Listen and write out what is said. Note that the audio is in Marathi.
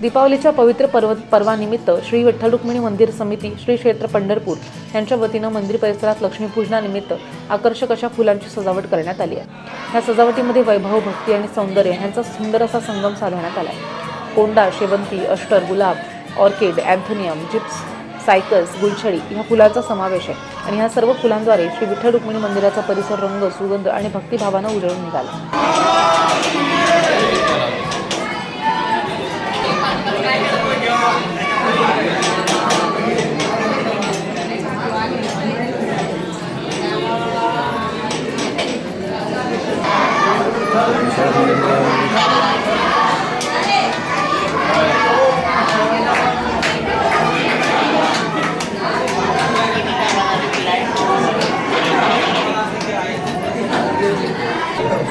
दीपावलीच्या पवित्र पर्व पर्वानिमित्त श्री विठ्ठल रुक्मिणी मंदिर समिती श्री क्षेत्र पंढरपूर यांच्या वतीनं मंदिर परिसरात लक्ष्मीपूजनानिमित्त आकर्षक अशा फुलांची सजावट करण्यात आली आहे. ह्या सजावटीमध्ये वैभव भक्ती आणि सौंदर्य ह्यांचा सुंदर असा संगम साधण्यात आला आहे. कोंडा शेवंती अष्टर गुलाब ऑर्किड अँथोनियम जिप्स सायकल्स गुलछडी ह्या फुलांचा समावेश आहे आणि ह्या सर्व फुलांद्वारे श्री विठ्ठल रुक्मिणी मंदिराचा परिसर रंग सुगंध आणि भक्तिभावानं उजळून निघाला. Tá